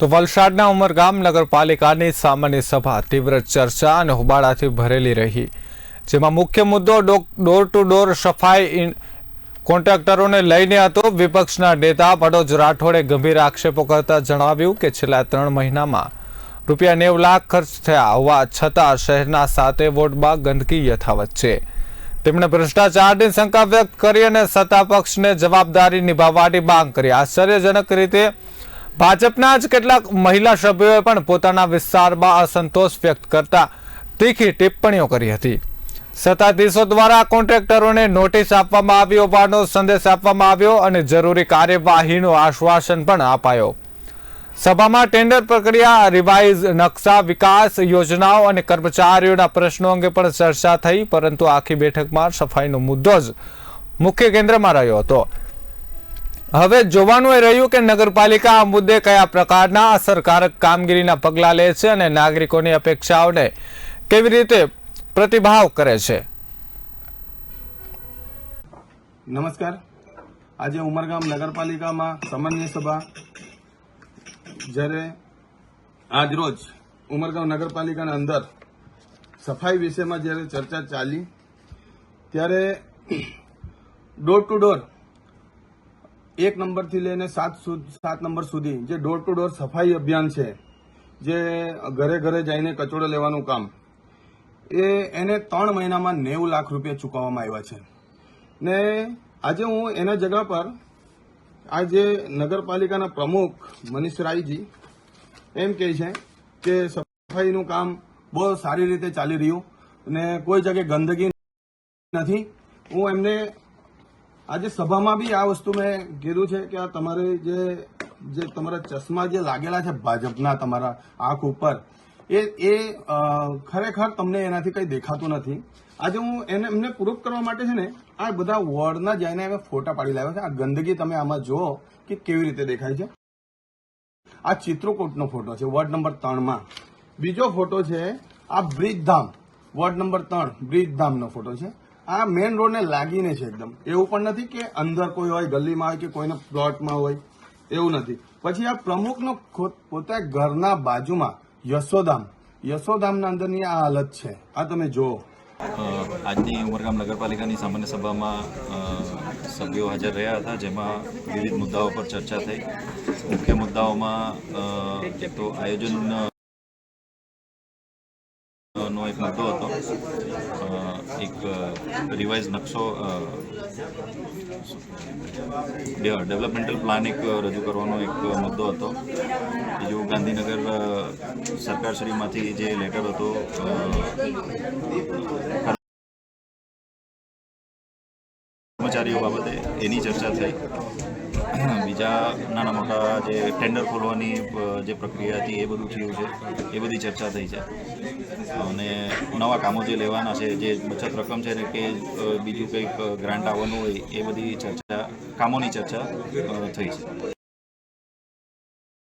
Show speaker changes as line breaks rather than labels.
તો વલસાડના ઉમરગામ નગરપાલિકાની સામાન્ય સભા તીવ્ર ચર્ચા અને હોબાળાથી ભરેલી રહી, જેમાં મુખ્ય મુદ્દો ડોર ટુ ડોર સફાઈ કોન્ટ્રાક્ટરોને લઈને હતો વિપક્ષના નેતા ભડોજ રાઠોડે ગંભીર આક્ષેપો કરતા જણાવ્યું કે છેલ્લા ત્રણ મહિનામાં રૂપિયા નેવ લાખ ખર્ચ થયા હોવા છતાં શહેરના સાતે વોર્ડમાં ગંદકી યથાવત છે. તેમણે ભ્રષ્ટાચારની શંકા વ્યક્ત કરી અને સત્તા પક્ષને જવાબદારી નિભાવવાની માંગ કરી. આશ્ચર્યજનક રીતે ભાજપના જ કેટલાક મહિલા સભ્યોએ પણ પોતાના વિસ્તારમાં અસંતોષ વ્યક્ત કરતા તીખી ટિપ્પણીઓ કરી હતી. સત્તાધીશો દ્વારા કોન્ટ્રાક્ટરોને નોટિસ આપવામાં આવી હોવાનો સંદેશ આપવામાં આવ્યો અને જરૂરી કાર્યવાહીનું આશ્વાસન પણ અપાયો. સભામાં ટેન્ડર પ્રક્રિયા, રિવાઇઝ નકશા, વિકાસ યોજનાઓ અને કર્મચારીઓના પ્રશ્નો અંગે પણ ચર્ચા થઈ, પરંતુ આખી બેઠકમાં સફાઈનો મુદ્દો જ મુખ્ય કેન્દ્રમાં રહ્યો હતો. હવે જોવાનું એ રહ્યું કે નગરપાલિકા આ મુદ્દે કયા પ્રકારના અસરકારક કામગીરીના પગલાં લે છે અને નાગરિકોની અપેક્ષાઓને કેવી રીતે પ્રતિભાવ કરે છે?
નમસ્કાર. આજે ઉમરગામ નગરપાલિકામાં સામાન્ય સભા જ્યારે આજ રોજ ઉમરગામ નગરપાલિકાના અંદર સફાઈ વિષયમાં જ્યારે ચર્ચા ચાલી, ત્યારે ડોર ટુ ડોર એક નંબરથી લઈને સાત સાત નંબર સુધી જે ડોર ટુ ડોર સફાઈ અભિયાન છે, જે ઘરે ઘરે જઈને કચોડો લેવાનું કામ, એ એને ત્રણ મહિનામાં નેવું લાખ રૂપિયા ચૂકવવામાં આવ્યા છે. ને આજે હું એના જગા પર આજે નગરપાલિકાના પ્રમુખ મનીષ રાયજી એમ કહે છે કે સફાઈનું કામ બહુ સારી રીતે ચાલી રહ્યું ને કોઈ જગ્યાએ ગંદકી નથી. હું એમને આજે સભામાં બી આ વસ્તુ મેં કીધું છે કે આ તમારે જે જે તમારા ચશ્મા જે લાગેલા છે ભાજપના તમારા આંખ ઉપર, એ એ ખરેખર તમને એનાથી કંઈ દેખાતું નથી. આજે હું એને, એમને પ્રૂફ કરવા માટે છે ને, આ બધા વોર્ડના જઈને અમે ફોટા પાડી લાવ્યા છે. આ ગંદકી તમે આમાં જુઓ કે કેવી રીતે દેખાય છે. આ ચિત્રકૂટનો ફોટો છે, વોર્ડ નંબર ત્રણમાં. બીજો ફોટો છે, આ બ્રિજધામ, વોર્ડ નંબર ત્રણ, બ્રિજધામનો ફોટો છે. આ મેઇન રોડને લાગીને છે એકદમ. એવું પણ નથી કે અંદર કોઈ હોય, ગલીમાં હોય કે કોઈના પ્લોટમાં હોય. એવું નથી. પછી આ પ્રમુખનો પોતે ઘરના બાજુમાં યશોધામ યશોધામના અંદરની આ હાલત છે. આ તમે જુઓ.
આજની ઉમરગામ નગરપાલિકાની સામાન્ય સભામાં સભ્યો હાજર રહ્યા હતા, જેમાં વિવિધ મુદ્દાઓ પર ચર્ચા થઈ. મુખ્ય મુદ્દાઓમાં તો આયોજન નો એક મુદ્દો હતો. એક રિવાઇઝ નકશો ડેવલપમેન્ટલ પ્લાન એક રજૂ કરવાનો એક મુદ્દો હતો. બીજું ગાંધીનગર સરકારશ્રીમાંથી જે લેટર હતો કર્મચારીઓ બાબતે એની ચર્ચા થઈ. બીજા નાના મોટા જે ટેન્ડર ખોલવાની જે પ્રક્રિયા હતી એ બધું થયું છે, એ બધી ચર્ચા થઈ છે. અને નવા કામો જે લેવાના છે, જે બચત રકમ છે ને કે બીજું કંઈક ગ્રાન્ટ આવવાનું હોય, એ બધી ચર્ચા, કામોની ચર્ચા થઈ છે.